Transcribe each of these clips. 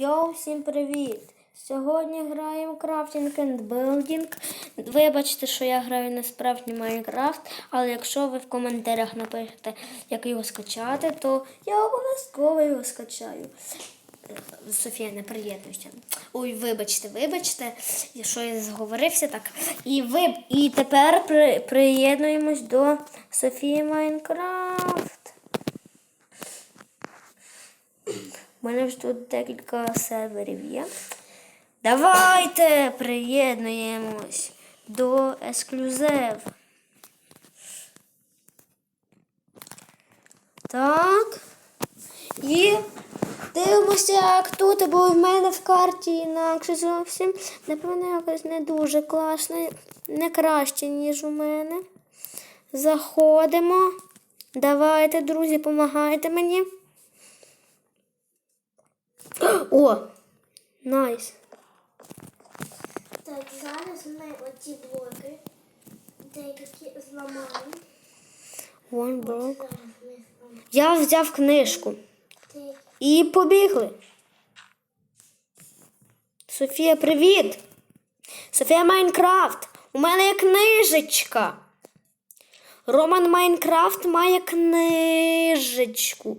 Йоу, всім привіт! Сьогодні граємо Crafting and Building. Вибачте, що я граю на справжній Майнкрафт, але якщо ви в коментарях напишете, як його скачати, то я обов'язково його скачаю. Софія, не приєднуйся. Ой, вибачте, вибачте, що я зговорився так. І ви і тепер при, приєднуємось до Софії Майнкрафт. У мене вже тут декілька серверів є. Давайте приєднуємось до ексклюзив. Так. І дивимося, як тут, бо в мене в карті інакше зовсім. Напевно, якось не дуже класно, не краще, ніж у мене. Заходимо. Давайте, друзі, допомагайте мені. О! Найс. Так, зараз ми оці блоки деякі зламаємо. One block. Я взяв книжку і побігли. Софія, привіт! Софія Майнкрафт. У мене є книжечка. Роман Майнкрафт має книжечку.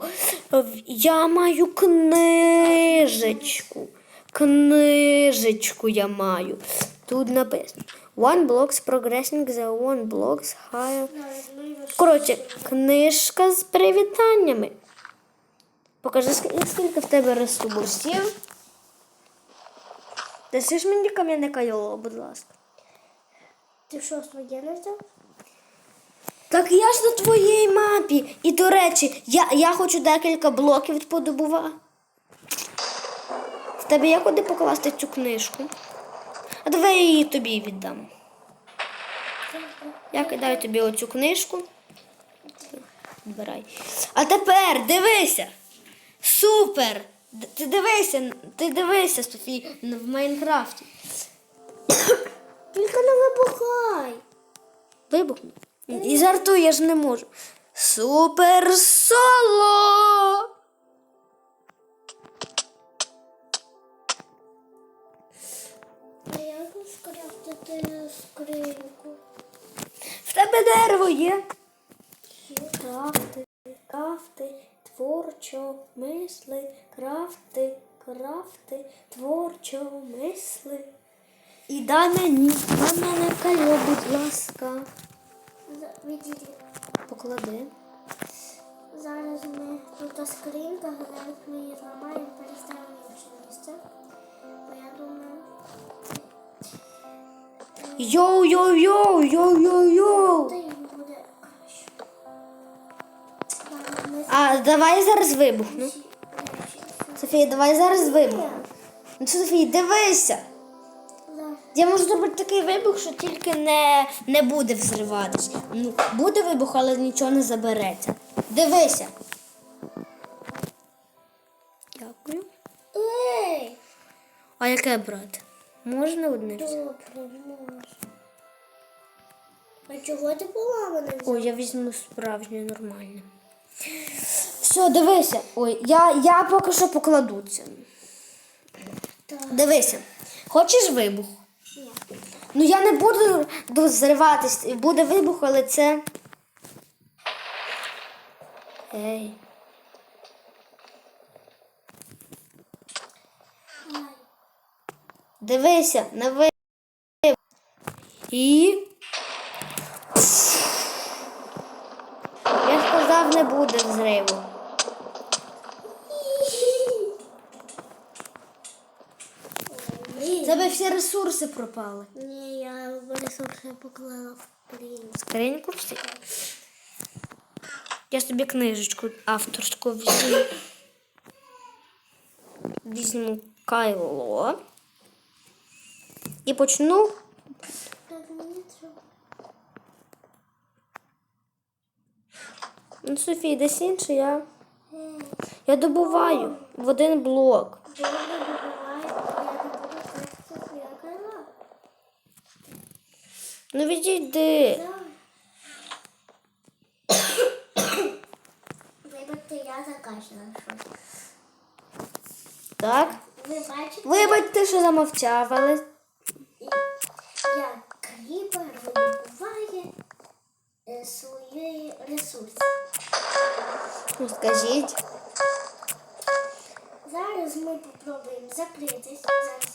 Я маю книжечку. Книжечку я маю. Тут написано. One blocks progressing the one blocks higher. Коротше, книжка з привітаннями. Покажи, скільки в тебе ресурсів. Даси ж мені кам'яне кайоло, будь ласка. Ти що своє не взяв? Так я ж на твоїй мапі. І до речі, я, я хочу декілька блоків подобувати. В тебе є куди покласти цю книжку? А давай я її тобі віддам. Я кидаю тобі оцю книжку. Збирай. А тепер дивися. Супер! Ти дивися, ти дивися, Софій, в Майнкрафті. Тільки не вибухай. Вибухну. І жартую, я ж не можу. Супер соло! А як скрафтити скриньку? В тебе дерево є. Крафти, крафти, творчо мисли, крафти, крафти, творчо мисли. І дай мені, дай мене кальо, будь ласка. Поклади. Зараз ми тут скринька, зараз ми її зламаємо, переставимо інше місце. Бо я думаю, Йоу-йоу-йоу, йоу-йоу-йоу. Зараз ми А давай я зараз вибухну. Софія, давай зараз вибухну. Ну, Софія, дивися. Я можу зробити такий вибух, що тільки не, не буде взриватись. Ну, буде вибух, але нічого не забереться. Дивися. Дякую. Ей! А яке брати? Можна одне? взяти? Добре, можна. А чого ти поламаний взяв? Ой, я візьму справжнє нормальне. Все, дивися. Ой, я, я поки що покладу це. Так. Дивися. Хочеш вибух? Ну я не буду ду- зриватись, буде вибух, але це. Ей. Дивися, на вибух. І. Я сказав, не буде взриву. Ой, В тебе всі ресурси пропали. Ні, я ресурси поклала в плін. Скриньку всі. Я собі книжечку авторську візьму. Візьму кайло. І почну. Ну, Софія, десь інше я. Я добуваю в один блок. Добре, добувай, я не буду тратити своя крила. Ну відійди. Вибачте, я закашляла щось. Так? Ви бачите, Вибачте, що замовчав, але як кріпер видобуває е, свої ресурси. ну, скажіть. Зараз ми попробуємо закритись. Зараз.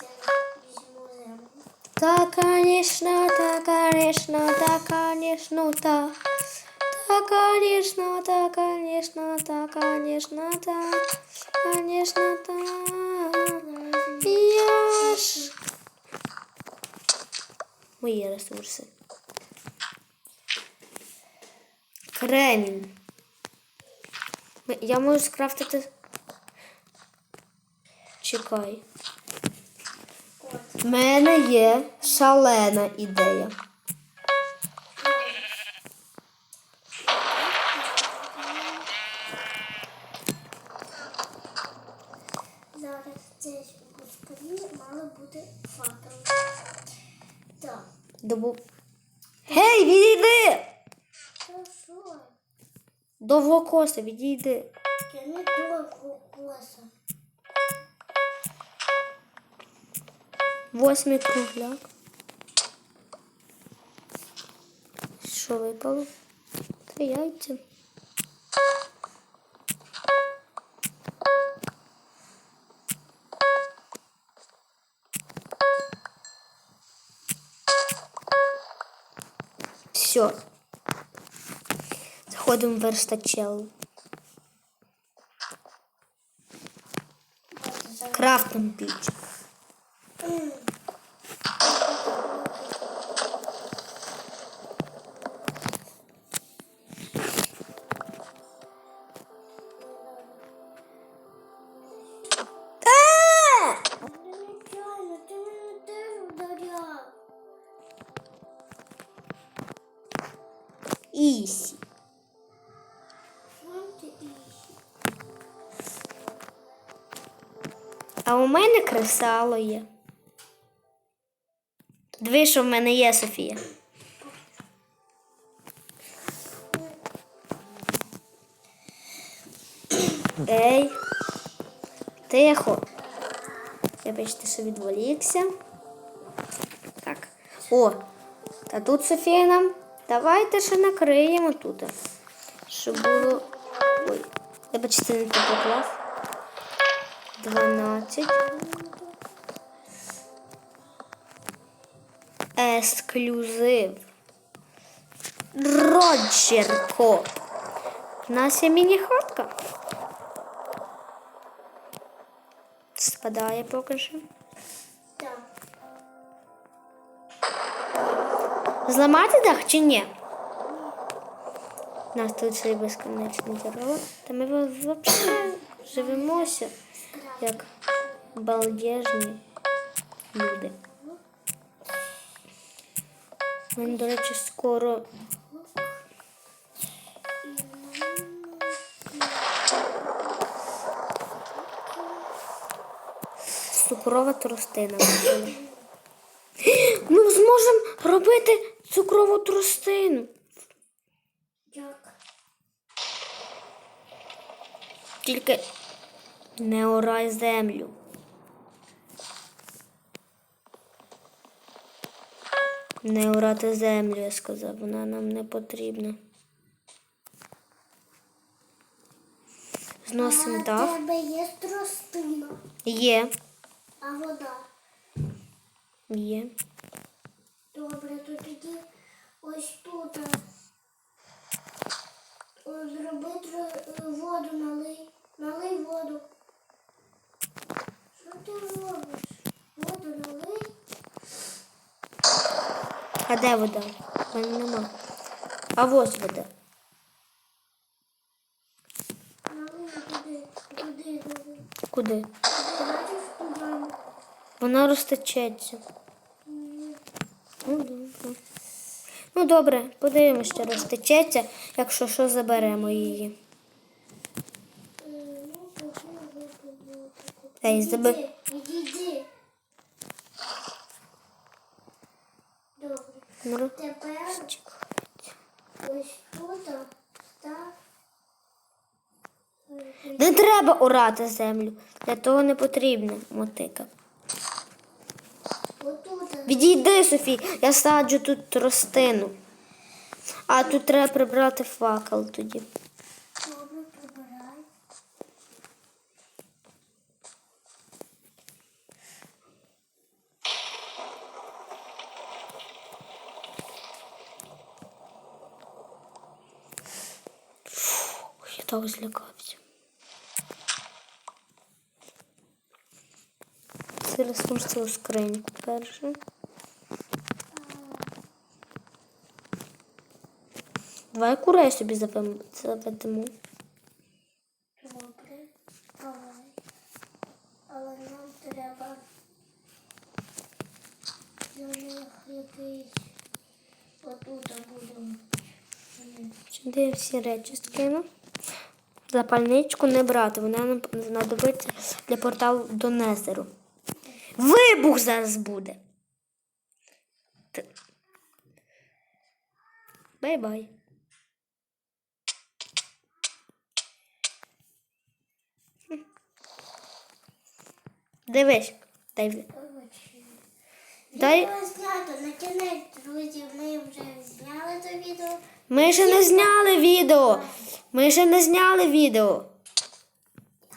Та, конечно, та, конечно, та, конечно, та. Та, конечно, та, конечно, та, конечно, та. Конечно, та. Я ж. Мої ресурси. Кремінь. Я можу скрафтити. Чекай. В мене є шалена ідея. Зараз десь у мало бути. Так. Добу. Гей, відійди! Та що? Довгокоса, відійди. Восьмий кругляк. Що випало? Три яйця. Все. Заходимо в верстачел. Крафтом піч. Ісі. А у мене кресало є. Диви, що в мене є, Софія. Ей. Тихо. Я бачите, що відволікся. Так. О, та тут Софія нам. Давайте ще накриємо тут. Щоб було. Ой, я бачите, не поклав. 12. Ексклюзив. Роджерко. У нас є міні-хатка. Спадає поки що. Зламати дах чи ні? У нас тут ще й безконечний дорога. Та ми взагалі живемося як балдежні люди. Він, до речі, скоро цукрова тростина. Ми зможемо робити цукрову тростину. Як? Тільки не орай землю. Не орати землю, я сказав, вона нам не потрібна. Зносимо А в тебе є тростина, Є. а вода. Є. Добре, то тоді ось тут е, зроби воду, налий. Налий воду. Що ти робиш? Воду налий. А де вода? У мене нема. А ось вода. Налий туди, туди, туди. Куди? Вона розтечеться. Ні. Ну, добре. Ну, добре, подивимося, що розтечеться. Якщо що, заберемо її. Ну. Ей, відійди. Добре. Ну, Тепер ось тут так Не треба орати землю. Для того не потрібна мотика. Отут. Відійди, Софій, я саджу тут тростину. А тут треба прибрати факел тоді. Добре, прибирай. Я так злякався. Зараз можна скриньку першу. Давай курей собі заведемо. Добре. Давай. Але нам треба для них якийсь отут будемо. Сюди всі речі скину. Запальничку не брати, вона нам знадобиться для порталу до Незеру. Вибух зараз буде. Бай-бай. Дивись, дай. Дай. Знято на кінець, друзі. Ми вже зняли це відео. Ми ще не зняли відео. Ми ще не зняли відео.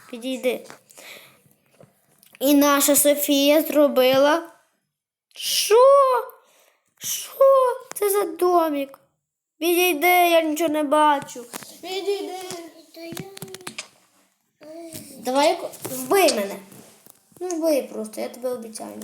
Підійди. І наша Софія зробила. Що? Що це за домик? Відійди, я нічого не бачу. Відійди. Давай вбий мене. Ну, вы просто, я тебе обіцяю.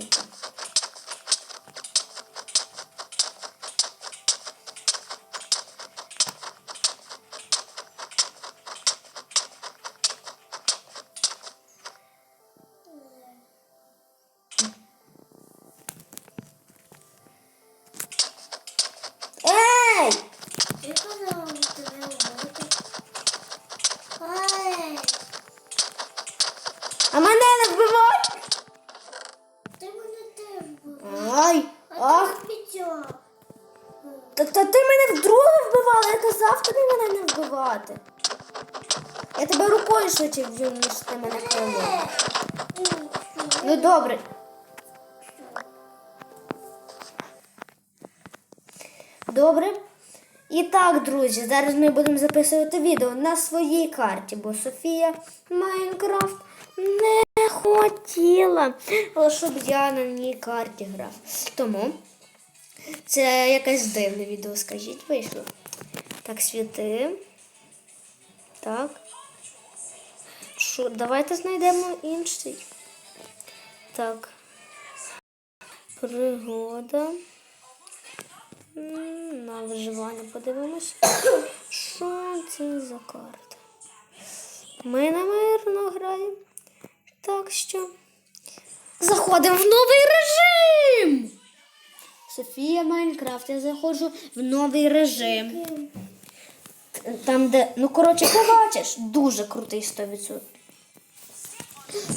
Вб'ю, ніж мене крилом. Ну добре. Добре. І так, друзі, зараз ми будемо записувати відео на своїй карті, бо Софія Майнкрафт не хотіла, щоб я на ній карті грав. Тому це якесь дивне відео, скажіть, вийшло. Так, світи. Так. Що, давайте знайдемо інший. Так. Пригода. На виживання подивимось. Що це за карта? Ми намирно граємо. Так що. Заходимо в новий режим! Софія Майнкрафт, я заходжу в новий режим. Там, де, ну коротше, ти бачиш, дуже крутий 100%.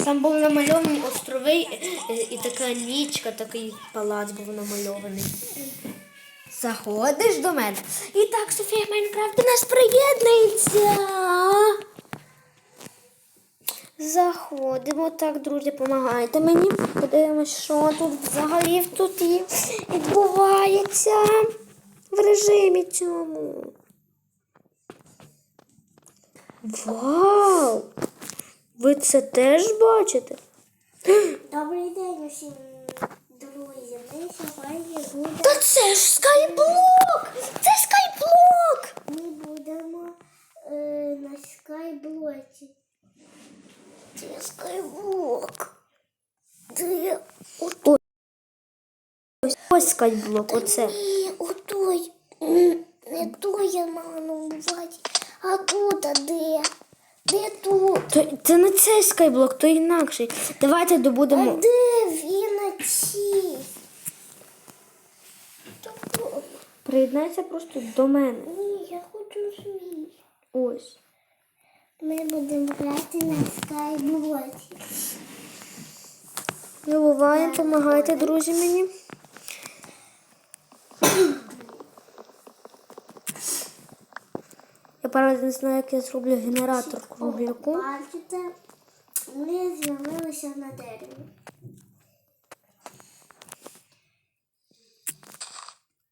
Там були намальовані острови і, і- така нічка, такий палац був намальований. Заходиш до мене. І так, Софія Майнкрафт до нас приєднується. Заходимо. Так, друзі, допомагайте мені. Подивимось, що тут взагалі тут відбувається в режимі цьому. Вау! Ви це теж бачите? Добрий день усім друзі. Ми сьогодні будемо, Та це ж скайблок! Це скайблок! ми будемо е, на скайблоці. Це скайблок. Де? Ось. Ось, скайблок, оце. Ні, отой. Не той я мала на увазі. А тут, а де? Де тут? То, це не цей скайблок, то інакший. Давайте А добудемо. де він на? Приєднайся просто до мене. Ні, я хочу свій. Ось. Ми будемо грати на скайблоці. Не буває, допомагайте, друзі, мені. Я правда не знаю, як я зроблю генератор кругляку. Бачите, ми з'явилися на дереві.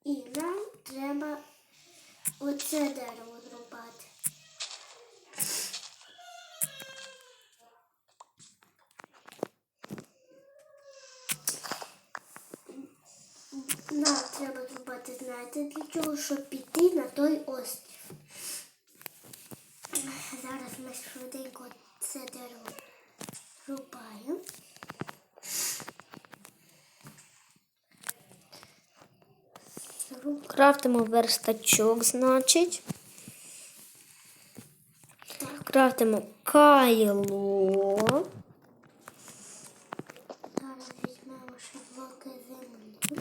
І нам треба оце дерево зрубати. Нам треба зрубати, знаєте, для чого, щоб піти на той острів. Зараз ми швиденько це дерево рубаємо. Руб- Крафтимо верстачок, значить. Так, Крафтимо кайло. зараз візьмемо ще блоки землі.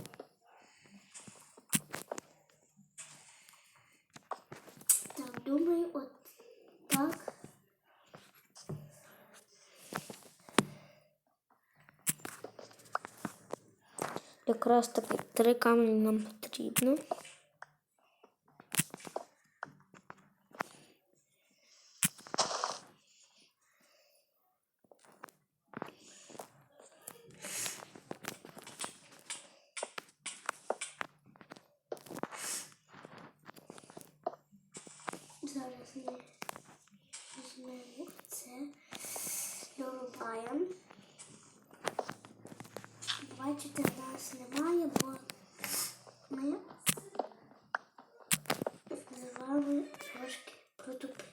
Так, думаю, от так. Якраз таки три камені нам потрібно. Зараз ми візьмемо це, дорубаємо. Бачите, в нас немає, бо ми з вами трошки протупили.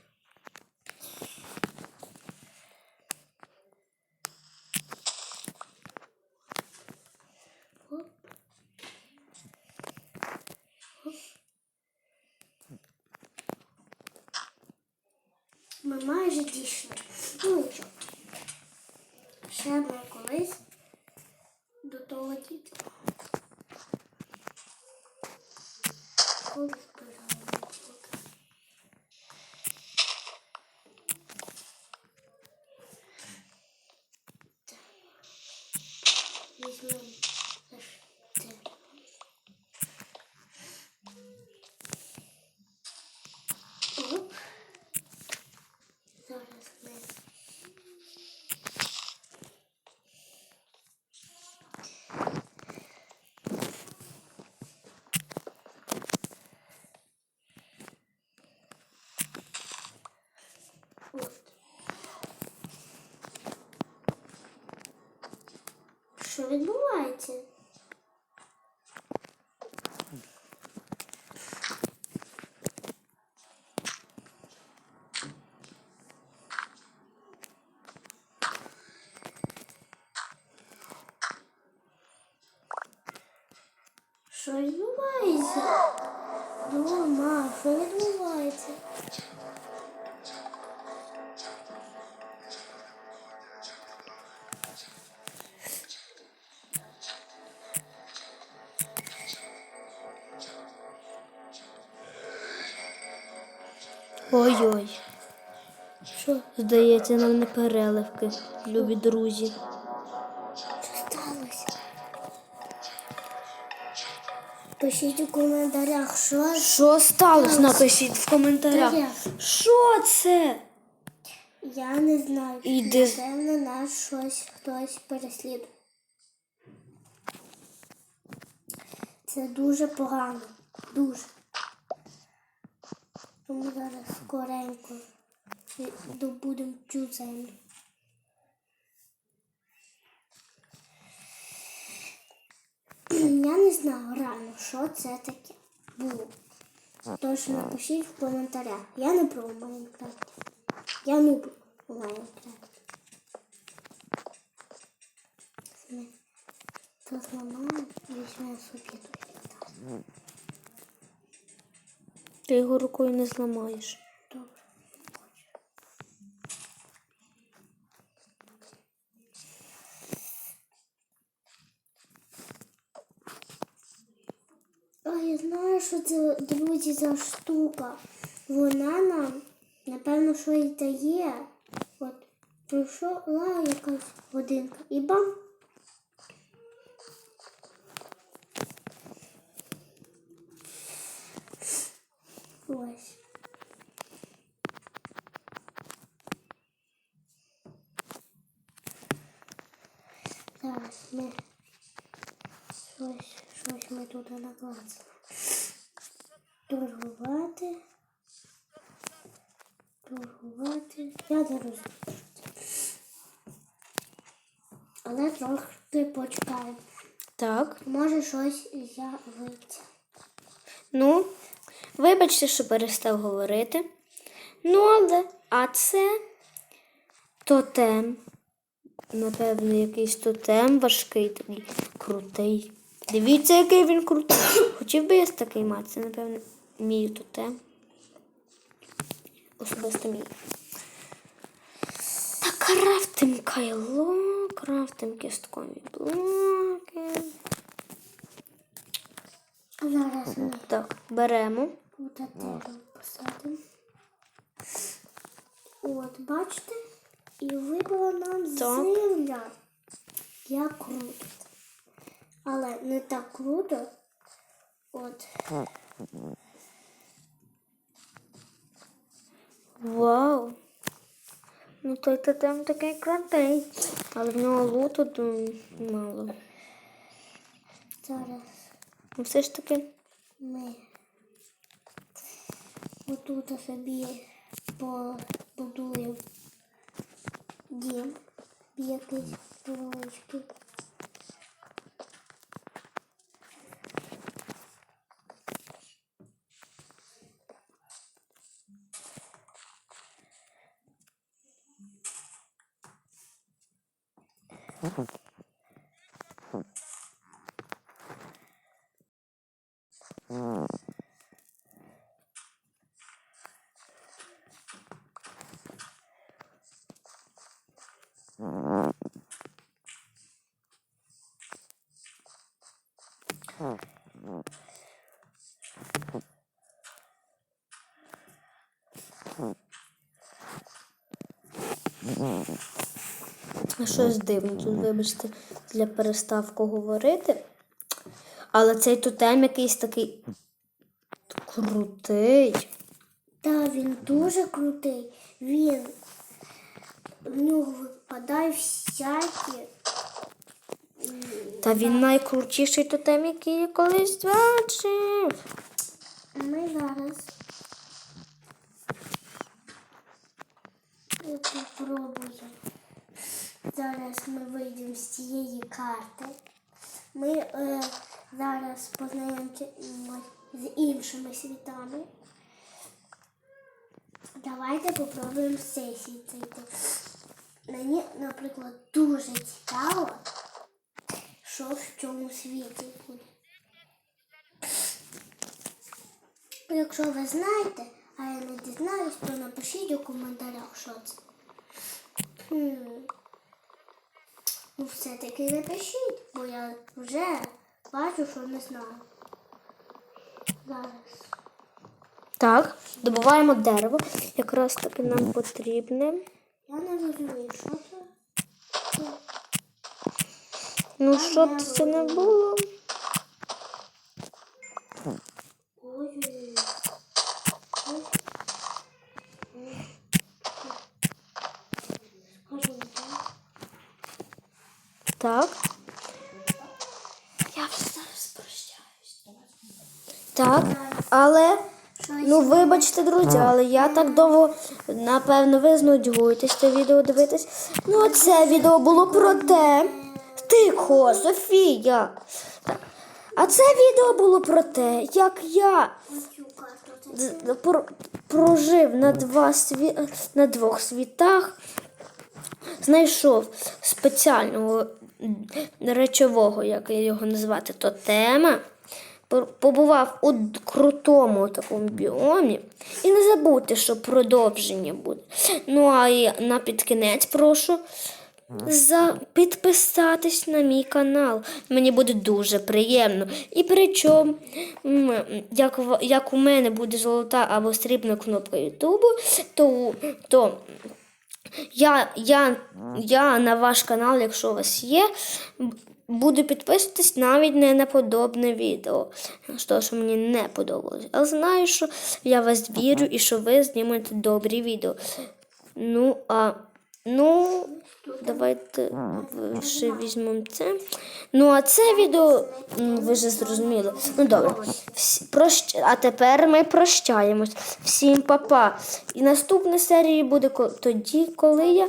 Оп. Оп. Ми майже дійшли. Ну нічого. Ще ми колись до того дійдемо. Коли збираємо блоки. Так. Візьмемо теж це. Оп. Зараз ми От. Що відбувається? Ой-ой. Що? Здається, нам не переливки, любі друзі. Що сталося? Пишіть у коментарях, що Що сталося? Напишіть в коментарях. Що це? я не знаю. Іди. Напевно, нас щось хтось переслідує. Це дуже погано. Дуже. Тому зараз скоренько добудемо цю землю. Я не знаю реально, що це таке було. Тож напишіть в коментарях. Я не про Майнкрафт. Я не про Майнкрафт. Ми то зламаємо, візьмемо собі тут. Ти його рукою не зламаєш. Добре. А я знаю, що це, друзі, за штука. Вона нам, напевно, що і дає. От пройшла якась годинка і бам. Ось. Ми щось, щось ми тут наклацали. Торгувати. Торгувати. Я не розумію. Але трохи почекаємо. Так. Може щось з'явиться. Ну, вибачте, що перестав говорити. Ну, але, а це тотем. Напевно, якийсь тотем важкий, такий крутий. Дивіться, який він крутий. Хотів би я такий мати. Це, напевно, мій тотем. Особисто мій. Так, крафтим кайло, крафтим кісткові блоки. Зараз ми Так, беремо. тут посадимо. От, бачите? І випала нам земля. Як круто. Але не так круто. От. Вау! Ну той тотем такий крутий, але в нього луту м, мало. Зараз Ну все ж таки. ми отут собі побудуємо дім. Якийсь невеличкий. Щось дивно тут, вибачте, для переставку говорити. Але цей тотем якийсь такий крутий. Та він дуже крутий. Він в нього випадає всякі. Та він найкрутіший тотем, який я колись бачив. Ми зараз я попробую. Зараз ми вийдемо з цієї карти. Ми е, зараз познайомимося з іншими світами. Давайте попробуємо світ зайти. Мені, наприклад, дуже цікаво, що в цьому світі буде. Якщо ви знаєте, а я не дізнаюсь, то напишіть у коментарях, що це. Хм. Ну, все-таки напишіть, бо я вже бачу, що не знаю. Зараз. Так, добуваємо дерево. Якраз таки нам потрібне. Я не розумію, що це. Ну, що б це не було? Ой-ой-ой. Ой. Ой. Скажу, так. Так. Я вже зараз прощаюсь. Так, але. Ну, вибачте, друзі, але я так довго, напевно, ви знудьгуєтесь це відео дивитись. Ну, а це відео було про те. Тихо, Софія. Так. А це відео було про те, як я прожив на, два сві... на двох світах, знайшов спеціального речового, як його назвати, тотема, пор- побував у крутому такому біомі. І не забудьте, що продовження буде. Ну а і на підкінець прошу. За підписатись на мій канал. Мені буде дуже приємно. І причому, як, як у мене буде золота або срібна кнопка Ютубу, то, то я, я, я на ваш канал, якщо у вас є, буду підписуватись навіть не на подобне відео. Що, що мені не подобалось. Але знаю, що я вас вірю і що ви знімете добрі відео. Ну, а Ну, давайте ще візьмемо це. Ну, а це відео ви вже зрозуміли. Ну добре. Всі, прощ... А тепер ми прощаємось. Всім па-па. І наступна серія буде тоді, коли я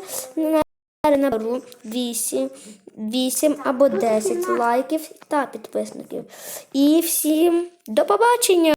наберу 8, 8 або 10 лайків та підписників. І всім до побачення!